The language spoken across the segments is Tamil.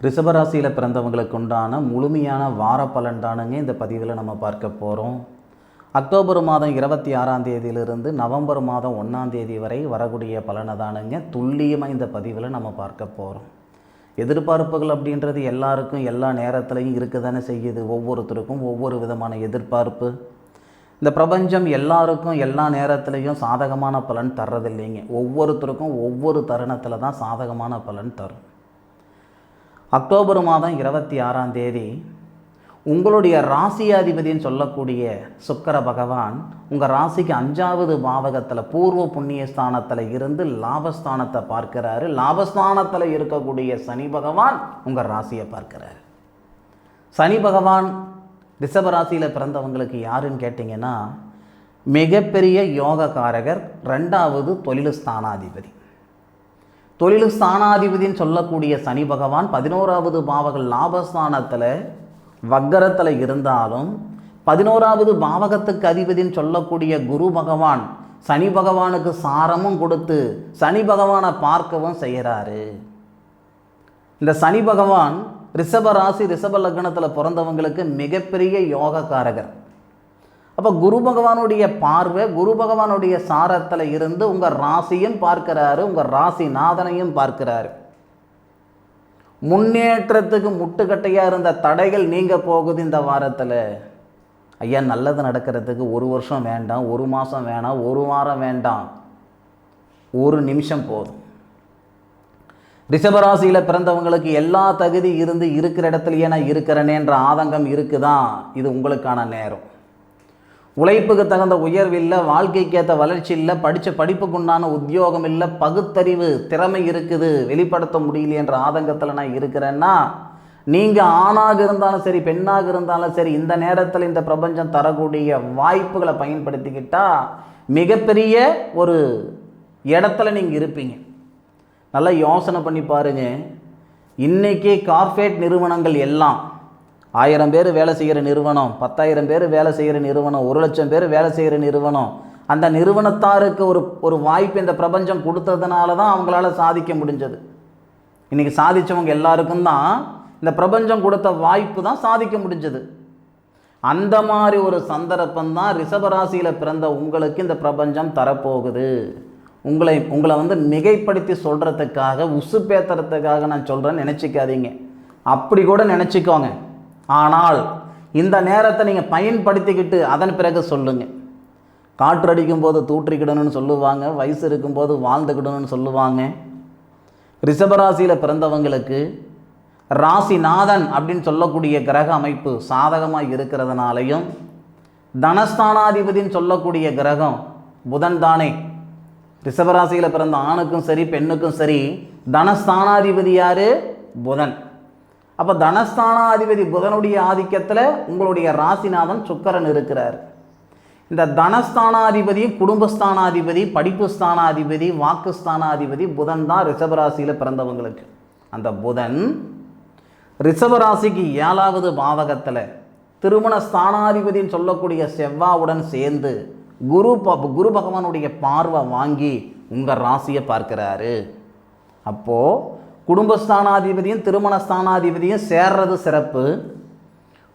ரிஷபராசியில் பிறந்தவங்களுக்கு உண்டான முழுமையான வார பலன் தானுங்க இந்த பதிவில் நம்ம பார்க்க போகிறோம் அக்டோபர் மாதம் இருபத்தி ஆறாம் தேதியிலிருந்து நவம்பர் மாதம் ஒன்றாம் தேதி வரை வரக்கூடிய பலனை தானுங்க துல்லியமாக இந்த பதிவில் நம்ம பார்க்க போகிறோம் எதிர்பார்ப்புகள் அப்படின்றது எல்லாருக்கும் எல்லா நேரத்துலையும் இருக்க தானே செய்யுது. ஒவ்வொருத்தருக்கும் ஒவ்வொரு விதமான எதிர்பார்ப்பு. இந்த பிரபஞ்சம் எல்லாருக்கும் எல்லா நேரத்துலையும் சாதகமான பலன் தர்றதில்லைங்க. ஒவ்வொருத்தருக்கும் ஒவ்வொரு தருணத்தில் தான் சாதகமான பலன் தரும். அக்டோபர் மாதம் இருபத்தி ஆறாம் தேதி உங்களுடைய ராசியாதிபதின்னு சொல்லக்கூடிய சுக்கர பகவான் உங்கள் ராசிக்கு அஞ்சாவது பாவகத்தில் பூர்வ புண்ணிய ஸ்தானத்தில் இருந்து லாபஸ்தானத்தை பார்க்கிறாரு. லாபஸ்தானத்தில் இருக்கக்கூடிய சனி பகவான் உங்கள் ராசியை பார்க்கிறாரு. சனி பகவான் ரிஷபராசியில் பிறந்தவங்களுக்கு யாருன்னு கேட்டிங்கன்னா மிகப்பெரிய யோகக்காரகர் ரெண்டாவது தொழில் ஸ்தானாதிபதி. தொழில் ஸ்தானாதிபதினு சொல்லக்கூடிய சனி பகவான் பதினோராவது பாவக லாபஸ்தானத்தில் வக்கரத்தில் இருந்தாலும் பதினோராவது பாவகத்துக்கு அதிபதின்னு சொல்லக்கூடிய குரு பகவான் சனி பகவானுக்கு சாரமும் கொடுத்து சனி பகவானை பார்க்கவும் செய்கிறாரு. இந்த சனி பகவான் ரிஷப ராசி ரிஷப லக்னத்தில் பிறந்தவங்களுக்கு மிகப்பெரிய யோகக்காரகர். அப்போ குரு பகவானுடைய பார்வை குரு பகவானுடைய சாரத்தில் இருந்து உங்கள் ராசியும் பார்க்கிறாரு உங்கள் ராசி நாதனையும் பார்க்கிறாரு. முன்னேற்றத்துக்கு முட்டுக்கட்டையாக இருந்த தடைகள் நீங்கள் போகுது இந்த வாரத்தில். ஐயா நல்லது நடக்கிறதுக்கு ஒரு வருஷம் வேண்டாம் ஒரு மாதம் வேணாம் ஒரு வாரம் வேண்டாம். ஒரு நிமிஷம் போதும். ரிஷபராசியில் பிறந்தவங்களுக்கு எல்லா தகுதி இருந்து இருக்கிற இடத்துலையே நான் இருக்கிறேனேன்ற ஆதங்கம் இருக்குதான். இது உங்களுக்கான நேரம். உழைப்புக்கு தகுந்த உயர்வு இல்லை வாழ்க்கைக்கு ஏற்ற வளர்ச்சி இல்லை படித்த படிப்புக்குண்டான உத்தியோகம் இல்லை பகுத்தறிவு திறமை இருக்குது வெளிப்படுத்த முடியலையன்ற ஆதங்கத்தில் நான் இருக்கிறேன்னா நீங்கள் ஆணாக இருந்தாலும் சரி பெண்ணாக இருந்தாலும் சரி இந்த நேரத்தில் இந்த பிரபஞ்சம் தரக்கூடிய வாய்ப்புகளை பயன்படுத்திக்கிட்டால் மிகப்பெரிய ஒரு இடத்துல நீங்கள் இருப்பீங்க. நல்லா யோசனை பண்ணி பாருங்க. இன்றைக்கி கார்பரேட் நிறுவனங்கள் எல்லாம் ஆயிரம் பேர் வேலை செய்கிற நிறுவனம் பத்தாயிரம் பேர் வேலை செய்கிற நிறுவனம் ஒரு லட்சம் பேர் வேலை செய்கிற நிறுவனம். அந்த நிறுவனத்தாருக்கு ஒரு ஒரு வாய்ப்பு இந்த பிரபஞ்சம் கொடுத்ததுனால தான் அவங்களால சாதிக்க முடிஞ்சது. இன்றைக்கி சாதித்தவங்க எல்லாருக்கும் தான் இந்த பிரபஞ்சம் கொடுத்த வாய்ப்பு தான் சாதிக்க முடிஞ்சது. அந்த மாதிரி ஒரு சந்தர்ப்பம் தான் ரிஷபராசியில் பிறந்த உங்களுக்கு இந்த பிரபஞ்சம் தரப்போகுது. உங்களை உங்களை வந்து மிகைப்படுத்தி சொல்கிறதுக்காக உசு பேத்துறதுக்காக நான் சொல்கிறேன்னு நினச்சிக்காதீங்க. அப்படி கூட நினச்சிக்கோங்க. ஆனால் இந்த நேரத்தை நீங்கள் பயன்படுத்திக்கிட்டு அதன் பிறகு சொல்லுங்கள் காற்று அடிக்கும்போது தூற்றிக்கிடணும்னு சொல்லுவாங்க வயசு இருக்கும்போது வாழ்ந்துக்கிடணும்னு சொல்லுவாங்க. ரிஷபராசியில் பிறந்தவங்களுக்கு ராசிநாதன் அப்படின்னு சொல்லக்கூடிய கிரக அமைப்பு சாதகமாக இருக்கிறதுனாலையும் தனஸ்தானாதிபதின்னு சொல்லக்கூடிய கிரகம் புதன் தானே. ரிஷபராசியில் பிறந்த ஆணுக்கும் சரி பெண்ணுக்கும் சரி தனஸ்தானாதிபதி யார்? புதன். அப்போ தனஸ்தானாதிபதி புதனுடைய ஆதிக்கத்தில் உங்களுடைய ராசிநாதன் சுக்கரன் இருக்கிறார். இந்த தனஸ்தானாதிபதி குடும்பஸ்தானாதிபதி படிப்பு ஸ்தானாதிபதி வாக்கு ஸ்தானாதிபதி புதன் தான் ரிஷபராசியில் பிறந்தவங்களுக்கு. அந்த புதன் ரிஷபராசிக்கு ஏழாவது பாவகத்தில் திருமண ஸ்தானாதிபதின்னு சொல்லக்கூடிய செவ்வாவுடன் சேர்ந்து குரு ப குரு பகவானுடைய பார்வை வாங்கி உங்கள் ராசியை பார்க்கிறாரு. அப்போது குடும்பஸ்தானாதிபதியும் திருமண ஸ்தானாதிபதியும் சேர்றது சிறப்பு.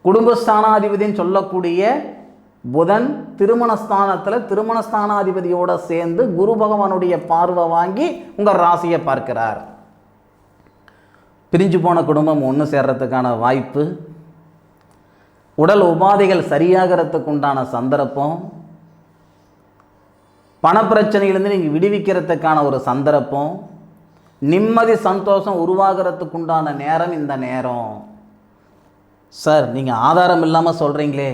குடும்பஸ்தானாதிபதின்னு சொல்லக்கூடிய புதன் திருமணஸ்தானத்தில் திருமணஸ்தானாதிபதியோடு சேர்ந்து குரு பகவானுடைய பார்வை வாங்கி உங்கள் ராசியை பார்க்கிறார். பிரிஞ்சு போன குடும்பம் ஒன்று சேர்றதுக்கான வாய்ப்பு. உடல் உபாதைகள் சரியாகிறதுக்கு உண்டான சந்தர்ப்பம். பணப்பிரச்சனையிலேருந்து நீங்கள் விடுவிக்கிறதுக்கான ஒரு சந்தர்ப்பம். நிம்மதி சந்தோஷம் உருவாகிறதுக்குண்டான நேரம் இந்த நேரம். சார் நீங்கள் ஆதாரம் இல்லாமல் சொல்கிறீங்களே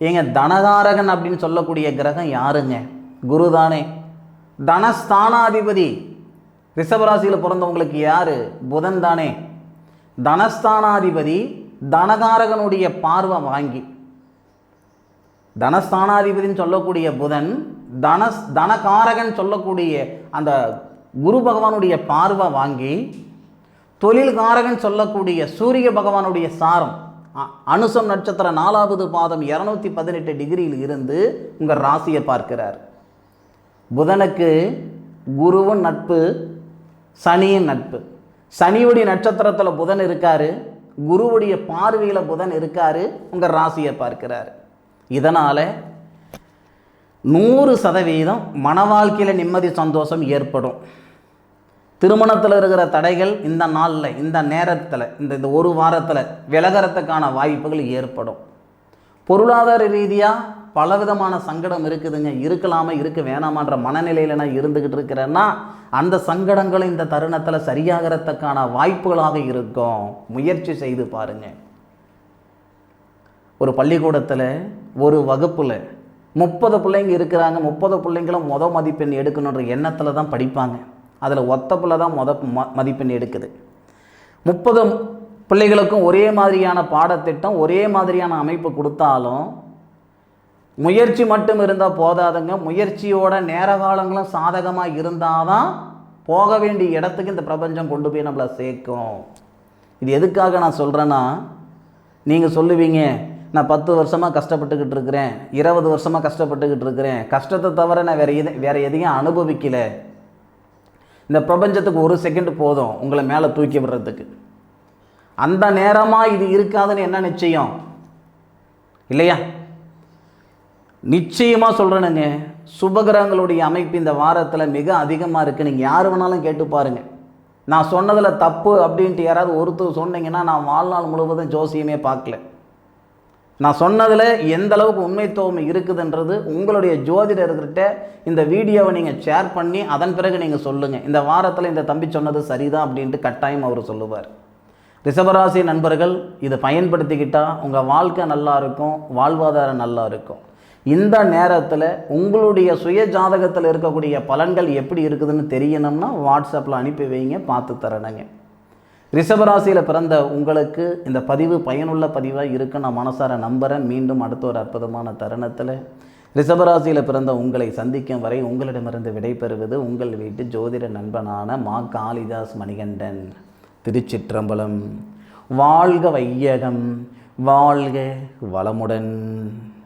ஏங்க தனகாரகன் அப்படின்னு சொல்லக்கூடிய கிரகம் யாருங்க? குரு தானே தனஸ்தானாதிபதி. ரிஷபராசியில் பிறந்தவங்களுக்கு யார்? புதன் தானே. தனஸ்தானாதிபதி தனகாரகனுடைய பார்வை வாங்கி. தனஸ்தானாதிபதின்னு சொல்லக்கூடிய புதன் தனஸ் தனகாரகன் சொல்லக்கூடிய அந்த குரு பகவானுடைய பார்வை வாங்கி தொழில்காரகன் சொல்லக்கூடிய சூரிய பகவானுடைய சாரம் அ- அனுசம் நட்சத்திர நாலாவது பாதம் இரநூத்தி பதினெட்டு டிகிரியில் இருந்து உங்கள் ராசியை பார்க்கிறார். புதனுக்கு குருவும் நட்பு சனியின் நட்பு. சனியுடைய நட்சத்திரத்தில் புதன் இருக்கார் குருவுடைய பார்வையில் புதன் இருக்கார் உங்கள் ராசியை பார்க்கிறாரு. இதனால் நூறு சதவீதம் மன வாழ்க்கையில் நிம்மதி சந்தோஷம் ஏற்படும். திருமணத்தில் இருக்கிற தடைகள் இந்த நாளில் இந்த நேரத்தில் இந்த இந்த ஒரு வாரத்தில் விலகிறதுக்கான வாய்ப்புகள் ஏற்படும். பொருளாதார ரீதியாக பலவிதமான சங்கடம் இருக்குதுங்க. இருக்கலாமா இருக்க வேணாமான்ற மனநிலையில் நான் இருந்துக்கிட்டு இருக்கிறேன்னா அந்த சங்கடங்களும் இந்த தருணத்தில் சரியாகிறதுக்கான வாய்ப்புகளாக இருக்கும். முயற்சி செய்து பாருங்கள் ஒரு பள்ளிக்கூடத்தில் ஒரு வகுப்பில் முப்பது பிள்ளைங்க இருக்கிறாங்க. முப்பது பிள்ளைங்களும் மொத மதிப்பெண் எடுக்கணுன்ற எண்ணத்தில் தான் படிப்பாங்க. அதில் ஒத்த பிள்ளை தான் மொத ம மதிப்பெண் எடுக்குது. முப்பது பிள்ளைகளுக்கும் ஒரே மாதிரியான பாடத்திட்டம் ஒரே மாதிரியான அமைப்பு கொடுத்தாலும் முயற்சி மட்டும் இருந்தால் போதாதுங்க. முயற்சியோட நேர காலங்களும் சாதகமாக இருந்தால் தான் போக வேண்டிய இடத்துக்கு இந்த பிரபஞ்சம் கொண்டு போய் நம்மளை சேர்க்கும். இது எதுக்காக நான் சொல்கிறேன்னா நீங்கள் சொல்லுவீங்க நான் பத்து வருஷமாக கஷ்டப்பட்டுக்கிட்டு இருக்கிறேன் இருபது வருஷமாக கஷ்டப்பட்டுக்கிட்டு இருக்கிறேன் கஷ்டத்தை தவிர நான் வேறு எது வேறு எதையும் அனுபவிக்கலை இந்த பிரபஞ்சத்துக்கு ஒரு செகண்ட் போதும் உங்களை மேலே தூக்கி விடுறதுக்கு. அந்த நேரமாக இது இருக்காதுன்னு என்ன நிச்சயம்? இல்லையா? நிச்சயமாக சொல்கிறேனுங்க சுபகிரகங்களுடைய அமைப்பு இந்த வாரத்தில் மிக அதிகமாக இருக்குது நீங்கள் யார் வேணாலும் கேட்டு பாருங்கள் நான் சொன்னதில் தப்பு அப்படின்ட்டு யாராவது ஒருத்தர் சொன்னீங்கன்னா நான் வாழ்நாள் முழுவதும் ஜோசியமே பார்க்கல. நான் சொன்னதில் எந்த அளவுக்கு உண்மைத்துவம் இருக்குதுன்றது உங்களுடைய ஜோதிடர்கிட்ட இந்த வீடியோவை நீங்கள் ஷேர் பண்ணி அதன் பிறகு நீங்கள் சொல்லுங்கள் இந்த வாரத்தில் இந்த தம்பி சொன்னது சரிதான் அப்படின்ட்டு கட்டாயம் அவர் சொல்லுவார். ரிஷபராசி நண்பர்கள் இதை பயன்படுத்திக்கிட்டால் உங்கள் வாழ்க்கை நல்லா இருக்கும் வாழ்வாதாரம் நல்லா இருக்கும். இந்த நேரத்தில் உங்களுடைய சுய ஜாதகத்தில் இருக்கக்கூடிய பலன்கள் எப்படி இருக்குதுன்னு தெரியணும்னா வாட்ஸ்அப்பில் அனுப்பி வைங்க பார்த்து தரணுங்க. ரிஷபராசியில் பிறந்த உங்களுக்கு இந்த பதிவு பயனுள்ள பதிவாக இருக்கு. நான் மனசார நம்புகிறேன் மீண்டும் அடுத்த ஒரு அற்புதமான தருணத்தில் ரிஷபராசியில் பிறந்த உங்களை சந்திக்கும் வரை உங்களிடமிருந்து விடைபெறுவது உங்கள் வீட்டு ஜோதிட நண்பனான மா காளிதாஸ் மணிகண்டன். திருச்சிற்றம்பலம். வாழ்க வையகம். வாழ்க வளமுடன்.